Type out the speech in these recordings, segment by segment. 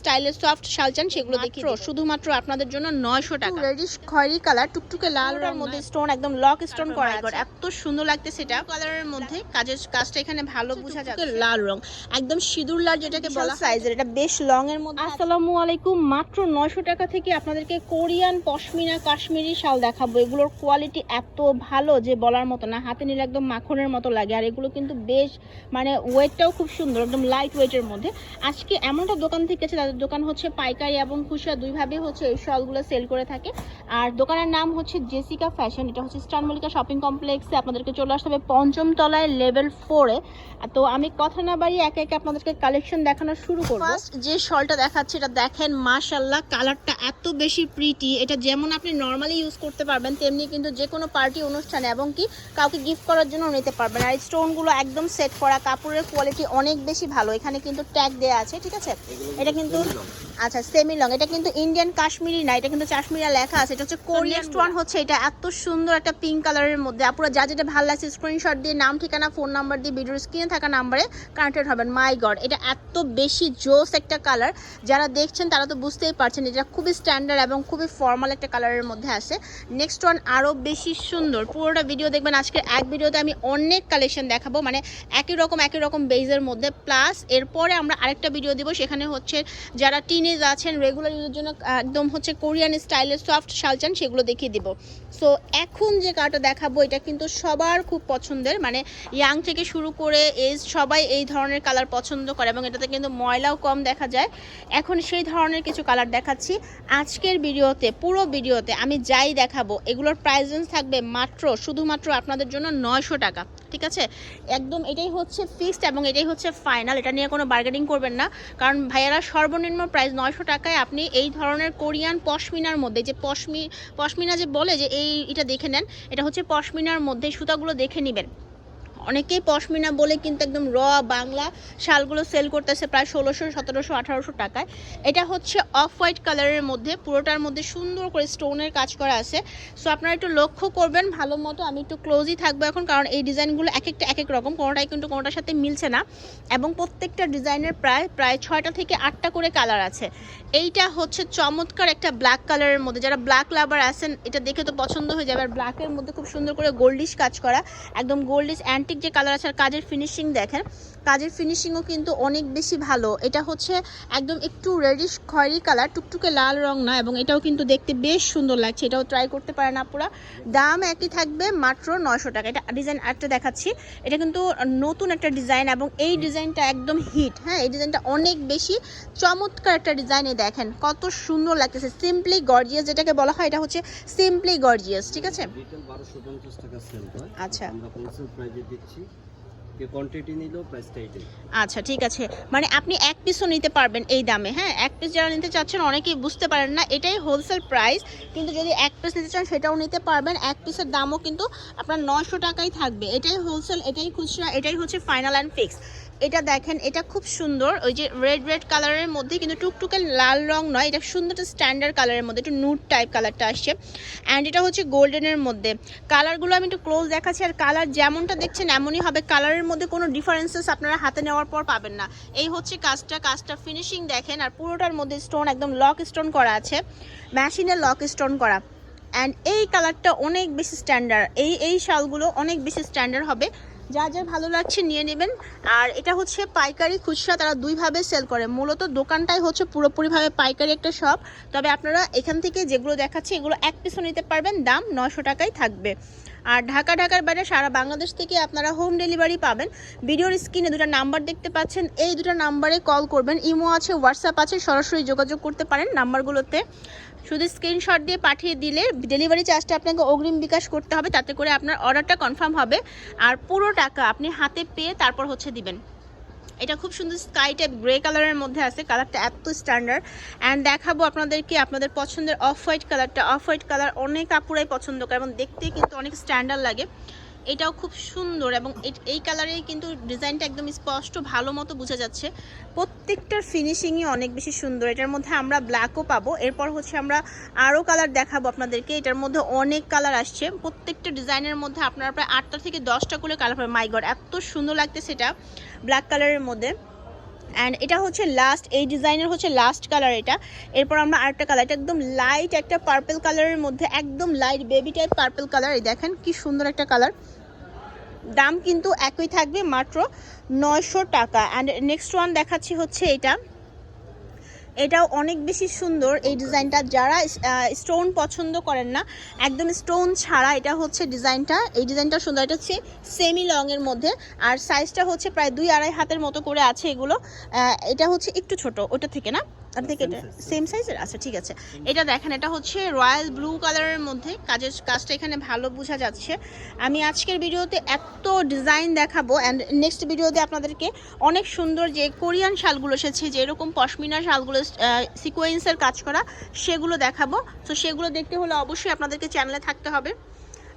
স্টাইলের সফট শাল চান সেগুলো দেখি শুধুমাত্র আপনাদের জন্য নয়শো টাকা। রেডিশ খয়েরি কালার টুকটুকে লাল রঙের। মধ্যে স্টোন একদম লক স্টোন করা আছে। এত সুন্দর লাগতে সেটা কালারের মধ্যে কাজের কাজটা এখানে ভালো বোঝা যাচ্ছে। লাল রং। একদম সিঁদুর লাল যেটাকে বলা সাইজের এটা বেশ লং এর মধ্যে আসসালামু আলাইকুম মাত্র নয়শো টাকা থেকে আপনাদেরকে কোরিয়ান পশমিনা কাশ্মীরি শাল দেখাবো। এগুলোর কোয়ালিটি এত ভালো যে বলার মতো না। হাতে নিলে একদম মাখনের মতো লাগে। আর এগুলো কিন্তু বেশ মানে ওয়েটটাও খুব সুন্দর একদম লাইট ওয়েটের মধ্যে। আজকে এমন একটা দোকান থেকে আছে তাদের দোকান হচ্ছে পাইকারি এবং খুচরা দুইভাবে হচ্ছে এই শলগুলো সেল করে থাকে। আর দোকানের নাম হচ্ছে জেসিকা ফ্যাশন এটা হচ্ছে স্টার মল্লিকা শপিং কমপ্লেক্সে আপনাদেরকে চলে আসতে হবে পঞ্চম তলায় লেভেল ফোরে তো আমি কথা না বাড়িয়ে একে একে আপনাদেরকে কালেকশন দেখানো শুরু করব। ফার্স্ট যে শলটা দেখাচ্ছে এটা দেখেন মাশাল্লাহ কালারটা এত বেশি প্রিটি এটা যেমন আপনি নর্মালি ইউজ করতে পারবেন তেমনি কিন্তু যে কোনো পার্টি অনুষ্ঠানে এবং কি কাউকে গিফট করার জন্য নিতে পারবেন। আর এই স্টোনগুলো একদম সেট করা কাপড়ের কোয়ালিটি অনেক বেশি ভালো এখানে কিন্তু ট্যাগ দেওয়া আছে ঠিক আছে? এটা কিন্তু Não. আচ্ছা সেমি লং এটা কিন্তু ইন্ডিয়ান কাশ্মীরি না এটা কিন্তু কাশ্মীরা লেখা আছে। এটা হচ্ছে কোরিয়ান ওয়ান হচ্ছে এটা এত সুন্দর একটা পিঙ্ক কালারের মধ্যে। আপুরা যা যেটা ভালো লাগছে স্ক্রিনশট দিয়ে নাম ঠিকানা ফোন নাম্বার দিয়ে ভিডিওর স্ক্রিনে থাকা নাম্বারে কানেক্টেড হবেন। মাই গড এটা এত বেশি জোস একটা কালার যারা দেখছেন তারা তো বুঝতেই পারছেন এটা খুবই স্ট্যান্ডার্ড এবং খুবই ফর্মাল একটা কালারের মধ্যে আছে। নেক্সট ওয়ান আরও বেশি সুন্দর। পুরোটা ভিডিও দেখবেন। আজকে এক ভিডিওতে আমি অনেক কালেকশন দেখাবো। মানে একই রকম একই রকম বেজের মধ্যে। প্লাস এরপরে আমরা আরেকটা ভিডিও দিব। সেখানে হচ্ছে যারা টিনেজ আছেন রেগুলার ইউজের জন্য, একদম হচ্ছে কোরিয়ান স্টাইলের সফট শাল চান, সেগুলো দেখিয়ে দিব। সো এখন যে কাটা দেখাবো, এটা কিন্তু সবার খুব পছন্দের। মানে ইয়াং থেকে শুরু করে এজ সবাই এই ধরনের কালার পছন্দ করে এবং এটাতে কিন্তু ময়লাও কম দেখা যায়। এখন সেই ধরনের কিছু কালার দেখাচ্ছি। আজকের ভিডিওতে, পুরো ভিডিওতে আমি যাই দেখাবো, এগুলোর রেঞ্জ থাকবে মাত্র, শুধুমাত্র আপনাদের জন্য নয়শো টাকা, ঠিক আছে? একদম এটাই হচ্ছে ফিক্সড এবং এটাই হচ্ছে ফাইনাল এটা নিয়ে কোনো বার্গেনিং করবেন না। কারণ ভাইয়ারা সর্বনিম্ন প্রাইস নয়শো টাকায় আপনি এই ধরনের কোরিয়ান পশমিনার মধ্যে, যে পশমি, পশমিনা যে বলে যে এই, এটা দেখে নেন, এটা হচ্ছে পশমিনার মধ্যে সুতাগুলো দেখে নেবেন। অনেকেই পশমিনা বলে কিন্তু একদম র বাংলা শালগুলো সেল করতেছে প্রায় ষোলোশো, সতেরোশো, আঠারোশো টাকায়। এটা হচ্ছে অফ হোয়াইট কালারের মধ্যে, পুরোটার মধ্যে সুন্দর করে স্টোনের কাজ করা আছে। সো আপনারা একটু লক্ষ্য করবেন, ভালো মতো আমি একটু ক্লোজই থাকব এখন, কারণ এই ডিজাইনগুলো এক একটা, এক এক রকম, কোনোটাই কিন্তু কোনোটার সাথে মিলছে না। এবং প্রত্যেকটা ডিজাইনের প্রায় প্রায় ছয়টা থেকে আটটা করে কালার আছে। এইটা হচ্ছে চমৎকার একটা ব্ল্যাক কালারের মধ্যে। যারা ব্ল্যাক লাভার আছেন, এটা দেখে তো পছন্দ হয়ে যাবে। আর ব্ল্যাকের মধ্যে খুব সুন্দর করে গোল্ডিশ কাজ করা, একদম গোল্ডিশ অ্যান্টিক যে কালার আছে আর কাজের ফিনিশিং দেখেন কাজের ফিনিশিংও কিন্তু অনেক বেশি ভালো। এটা হচ্ছে একদম একটু রেডিশ খয়েরি কালার টুকটুকে লাল রং না এবং এটাও কিন্তু দেখতে বেশ সুন্দর লাগছে। এটাও ট্রাই করতে পারেন আপুরা। দাম একই থাকবে মাত্র নয়শো টাকা। এটা ডিজাইন একটা দেখাচ্ছি। এটা কিন্তু নতুন একটা ডিজাইন এবং এই ডিজাইনটা একদম হিট হ্যাঁ? এই ডিজাইনটা অনেক বেশি চমৎকার একটা ডিজাইনে দেখেন। কত সুন্দর লাগতেছে। সিম্পলি গর্জিয়াস যেটাকে বলা হয় এটা হচ্ছে সিম্পলি গর্জিয়াস ঠিক আছে? আচ্ছা। দিচ্ছি যে কোয়ান্টিটি প্রাইসটা এইটাই আচ্ছা ঠিক আছে। মানে আপনি এক পিসও নিতে পারবেন এই দামে হ্যাঁ? এক পিস যারা নিতে চাচ্ছেন অনেকেই বুঝতে পারেন না, এটাই হোলসেল প্রাইস কিন্তু যদি এক পিস নিতে চান, সেটাও নিতে পারবেন। এক পিসের দামও কিন্তু আপনার নশো টাকাই থাকবে। এটাই হোলসেল এটাই খুচরা, এটাই হচ্ছে ফাইনাল অ্যান্ড ফিক্স এটা দেখেন, এটা খুব সুন্দর। ওই যে রেড রেড কালারের মধ্যে কিন্তু টুকটুকে লাল রং নয়, এটা সুন্দর একটা স্ট্যান্ডার্ড কালারের মধ্যে, একটু নুট টাইপ কালারটা আসছে। অ্যান্ড এটা হচ্ছে গোল্ডেনের মধ্যে। কালারগুলো আমি একটু ক্লোজ দেখাচ্ছি, আর কালার যেমনটা দেখছেন, এমনই হবে। কালারের মধ্যে কোনো ডিফারেন্সেস আপনারা হাতে নেওয়ার পর পাবেন না। এই হচ্ছে কাজটা কাজটা ফিনিশিং দেখেন, আর পুরোটার মধ্যে স্টোন একদম লক স্টোন করা আছে। মেশিনের লক স্টোন করা। অ্যান্ড এই কালারটা অনেক বেশি স্ট্যান্ডার্ড এই এই শালগুলো অনেক বেশি স্ট্যান্ডার্ড হবে। যা যা ভালো লাগছে নিয়ে নেবেন। আর এটা হচ্ছে পাইকারি খুচরা, তারা দুইভাবে সেল করে। মূলত দোকানটাই হচ্ছে পুরোপুরিভাবে পাইকারি একটা শপ তবে আপনারা এখান থেকে যেগুলো দেখাচ্ছে, এগুলো এক পিসও নিতে পারবেন, দাম নশো টাকাই থাকবে। আর ঢাকা, ঢাকার বাইরে সারা বাংলাদেশ থেকে আপনারা হোম ডেলিভারি পাবেন। ভিডিওর স্ক্রিনে দুটো নাম্বার দেখতে পাচ্ছেন। এই দুটো নাম্বারে কল করবেন। ইমো আছে হোয়াটসঅ্যাপ আছে, সরাসরি যোগাযোগ করতে পারেন নাম্বারগুলোতে। শুধু স্ক্রিনশট দিয়ে পাঠিয়ে দিলে ডেলিভারি চার্জটা আপনাকে অগ্রিম বিকাশ করতে হবে, তাতে করে আপনার অর্ডারটা কনফার্ম হবে আর পুরো টাকা আপনি হাতে পেয়ে তারপর হচ্ছে দিবেন। এটা খুব সুন্দর স্কাই টাইপ গ্রে কালারের মধ্যে আছে কালারটা এত স্ট্যান্ডার্ড অ্যান্ড দেখাবো আপনাদেরকে আপনাদের পছন্দের অফ হোয়াইট কালারটা অফ হোয়াইট কালার অনেক আপুরাই পছন্দ করে এবং দেখতে কিন্তু অনেক স্ট্যান্ডার্ড লাগে। এটাও খুব সুন্দর এবং এই কালারে কিন্তু ডিজাইনটা একদম স্পষ্ট, ভালো মতো বোঝা যাচ্ছে। প্রত্যেকটার ফিনিশিংই অনেক বেশি সুন্দর। এটার মধ্যে আমরা ব্ল্যাকও পাবো। এরপর হচ্ছে আমরা আরও কালার দেখাবো আপনাদেরকে। এটার মধ্যে অনেক কালার আসছে। প্রত্যেকটা ডিজাইনের মধ্যে আপনারা প্রায় আটটা থেকে দশটা করে কালার পাবেন। মাই গড এত সুন্দর লাগতেছে এটা। ব্ল্যাক কালারের মধ্যে। অ্যান্ড এটা হচ্ছে লাস্ট এই ডিজাইনের হচ্ছে লাস্ট কালার এটা। এরপর আমরা আরেকটা কালার এটা একদম লাইট একটা পার্পেল কালারের মধ্যে, একদম light baby type purple colour এই দেখেন কি সুন্দর একটা কালার দাম কিন্তু একই থাকবে মাত্র নয়শো টাকা। অ্যান্ড নেক্সট ওয়ান দেখাচ্ছি হচ্ছে এটা। এটাও অনেক বেশি সুন্দর এই ডিজাইনটা। যারা স্টোন পছন্দ করেন না একদম স্টোন ছাড়া এটা হচ্ছে ডিজাইনটা। এই ডিজাইনটা সুন্দর এটা হচ্ছে সেমি লং এর মধ্যে। আর সাইজটা হচ্ছে প্রায় দুই আড়াই হাতের মতো করে আছে এগুলো। এটা হচ্ছে একটু ছোট ওটা থেকে না? ওটা থেকে এটা? সেম সাইজের আচ্ছা ঠিক আছে। এটা দেখেন এটা হচ্ছে রয়্যাল ব্লু কালারের মধ্যে। কাজের কাজটা এখানে ভালো বোঝা যাচ্ছে। আমি আজকের ভিডিওতে এত ডিজাইন দেখাবো অ্যান্ড নেক্সট ভিডিওতে আপনাদেরকে অনেক সুন্দর যে কোরিয়ান শালগুলো এসেছে যেরকম পশমিনা শালগুলো সিকোয়েন্সের কাজ করা, সেগুলো দেখাবো। তো সেগুলো দেখতে হলে অবশ্যই আপনাদেরকে চ্যানেলে থাকতে হবে।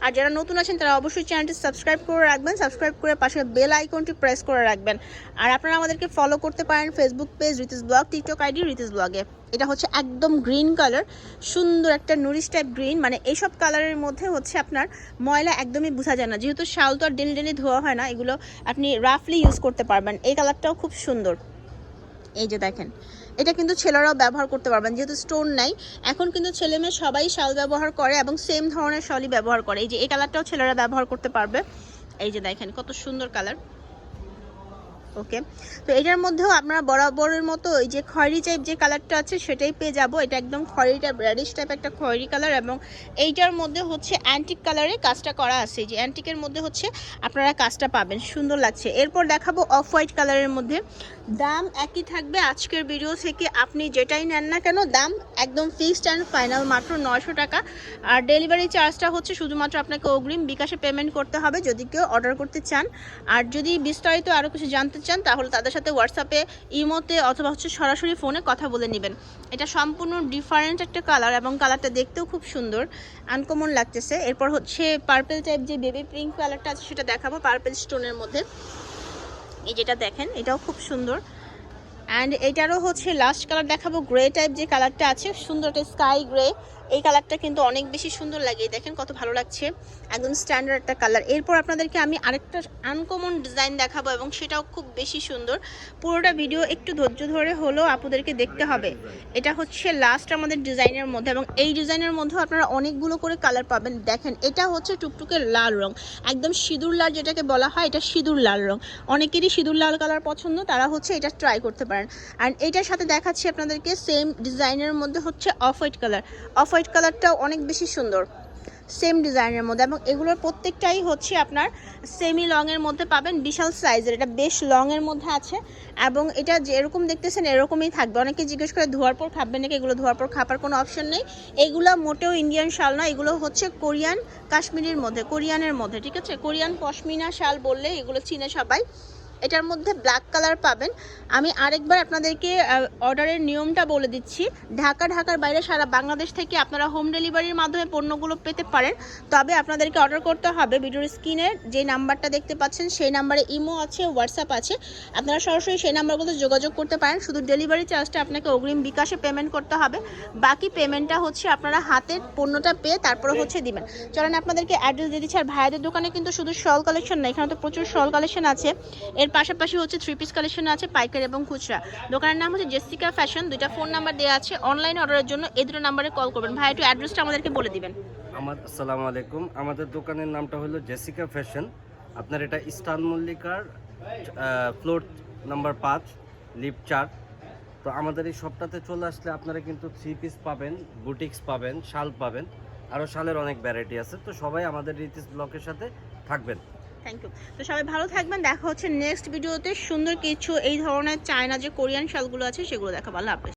আর যারা নতুন আছেন, তারা অবশ্যই চ্যানেলটি সাবস্ক্রাইব করে রাখবেন। সাবস্ক্রাইব করে পাশে বেল আইকনটি প্রেস করে রাখবেন। আর আপনারা আমাদেরকে ফলো করতে পারেন Facebook page Ritis blog TikTok ID Ritis ব্লগে এটা হচ্ছে একদম গ্রিন কালার সুন্দর একটা নুরিশ টাইপ গ্রিন মানে এইসব কালারের মধ্যে হচ্ছে আপনার ময়লা একদমই বোঝা যায় না। যেহেতু শাল তো আর ডেলি ডেলি ধোয়া হয় না, এগুলো আপনি রাফলি ইউজ করতে পারবেন। এই কালারটাও খুব সুন্দর। এই যে দেখেন এটা কিন্তু ছেলেরাও ব্যবহার করতে পারবেন, যেহেতু স্টোন নাই। এখন কিন্তু ছেলে মেয়ে সবাই শাল ব্যবহার করে এবং সেম ধরনের শালই ব্যবহার করে। এই যে, এই কালারটাও ছেলেরা ব্যবহার করতে পারবে। এই যে দেখেন, কত সুন্দর কালার ওকে? তো এটার মধ্যেও আপনারা বরাবরের মতো ওই যে খয়েরি টাইপ যে কালারটা আছে সেটাই পেয়ে যাব। এটা একদম খয়েরি টাইপ রেডিশ টাইপ একটা খয়েরি কালার এবং এইটার মধ্যে হচ্ছে অ্যান্টিক কালারে কাজটা করা আছে। যে অ্যান্টিকের মধ্যে হচ্ছে আপনারা কাজটা পাবেন। সুন্দর লাগছে। এরপর দেখাবো অফ হোয়াইট কালারের মধ্যে। দাম একই থাকবে আজকের ভিডিও থেকে। আপনি যেটাই নেন না কেন, দাম একদম ফিক্সড অ্যান্ড ফাইনাল মাত্র নয়শো টাকা। আর ডেলিভারি চার্জটা হচ্ছে শুধুমাত্র আপনাকে অগ্রিম বিকাশে পেমেন্ট করতে হবে যদি কেউ অর্ডার করতে চান। আর যদি বিস্তারিত আরও কিছু জানতে চান, তাহলে তাদের সাথে হোয়াটসঅ্যাপে ইমোতে অথবা হচ্ছে সরাসরি ফোনে কথা বলে নেবেন। এটা সম্পূর্ণ ডিফারেন্ট একটা কালার এবং কালারটা দেখতেও খুব সুন্দর আনকমন লাগতেছে। এরপর হচ্ছে পার্পেল টাইপ যে বেবি পিঙ্ক কালারটা আছে, সেটা দেখাবো পার্পেল স্টোনের মধ্যে। এই যেটা দেখেন, এটাও খুব সুন্দর। অ্যান্ড এটারও হচ্ছে লাস্ট কালার দেখাবো গ্রে টাইপ যে কালারটা আছে, সুন্দর একটা স্কাই গ্রে এই কালারটা কিন্তু অনেক বেশি সুন্দর লাগে। দেখেন কত ভালো লাগছে। একদম স্ট্যান্ডার্ড একটা কালার এরপর আপনাদেরকে আমি আরেকটা আনকমন ডিজাইন দেখাবো এবং সেটাও খুব বেশি সুন্দর। পুরোটা ভিডিও একটু ধৈর্য ধরে হলেও আপনাদেরকে দেখতে হবে। এটা হচ্ছে লাস্ট আমাদের ডিজাইনের মধ্যে এবং এই ডিজাইনের মধ্যেও আপনারা অনেকগুলো করে কালার পাবেন। দেখেন, এটা হচ্ছে টুকটুকে লাল রং। একদম সিঁদুর লাল যেটাকে বলা হয়, এটা সিঁদুর লাল রং। অনেকেরই সিঁদুর লাল কালার পছন্দ, তারা হচ্ছে এটা ট্রাই করতে পারেন। আর এটার সাথে দেখাচ্ছি আপনাদেরকে সেম ডিজাইনের মধ্যে হচ্ছে off white colour off white কালারটাও অনেক বেশি সুন্দর। সেম ডিজাইনের মধ্যে এবং এগুলোর প্রত্যেকটাই হচ্ছে আপনার সেমি লংয়ের মধ্যে পাবেন, বিশাল সাইজের এটা বেশ লংয়ের মধ্যে আছে এবং এটা যেরকম দেখতেছেন এরকমই থাকবে। অনেকে জিজ্ঞেস করে ধোয়ার পর খাবেন নাকি? এগুলো ধোয়ার পর খাবার কোনো অপশন নেই। এগুলো মোটেও ইন্ডিয়ান শাল না এগুলো হচ্ছে কোরিয়ান কাশ্মীরের মধ্যে কোরিয়ানের মধ্যে, ঠিক আছে? কোরিয়ান পশমিনা শাল বললে এগুলো চিনে সবাই। এটার মধ্যে ব্ল্যাক কালার পাবেন। আমি আরেকবার আপনাদেরকে অর্ডারের নিয়মটা বলে দিচ্ছি। ঢাকা, ঢাকার বাইরে সারা বাংলাদেশ থেকে আপনারা হোম ডেলিভারির মাধ্যমে পণ্যগুলো পেতে পারেন। তবে আপনাদেরকে অর্ডার করতে হবে ভিডিওর স্ক্রিনে যে নাম্বারটা দেখতে পাচ্ছেন, সেই নাম্বারে ইমো আছে, হোয়াটসঅ্যাপ আছে। আপনারা সরাসরি সেই নাম্বারগুলোতে যোগাযোগ করতে পারেন। শুধু ডেলিভারি চার্জটা আপনাকে অগ্রিম বিকাশে পেমেন্ট করতে হবে। বাকি পেমেন্টটা হচ্ছে আপনারা হাতে পণ্যটা পেয়ে তারপরে হচ্ছে দিবেন। চলেন আপনাদেরকে অ্যাড্রেস দিয়ে দিচ্ছি। আর ভাইয়াদের দোকানে কিন্তু শুধু শল কালেকশন না, এখানে তো প্রচুর শল কালেকশন আছে। এর পাশাপাশি হচ্ছে থ্রি পিস কালেকশন আছে, পাইকারি এবং খুচরা। দোকানের নাম হচ্ছে জেসিকা ফ্যাশন দুইটা ফোন নাম্বার দেওয়া আছে। অনলাইন অর্ডারের জন্য এই দুটো নাম্বারে কল করবেন। ভাই, একটু অ্যাড্রেসটা আমাদেরকে বলে দিবেন। আমার আসসালামু আলাইকুম। আমাদের দোকানের নামটা হলো জেসিকা ফ্যাশন আপনার এটা ইস্টার্ন মল্লিকার ফ্লোর নাম্বার পাঁচ লিফট চার। তো আমাদের এই শপটাতে চলে আসলে আপনারা কিন্তু থ্রি পিস পাবেন বুটিক্স পাবেন, শাল পাবেন। আরও শালের অনেক ভ্যারাইটি আছে। তো সবাই আমাদের রিতিস ব্লকের সাথে থাকবেন। থ্যাংক ইউ তো সবাই ভালো থাকবেন। দেখা হচ্ছে নেক্সট ভিডিওতে সুন্দর কিছু এই ধরনের চায়না যে কোরিয়ান শালগুলো আছে, সেগুলো দেখা ভালো হাফেজ।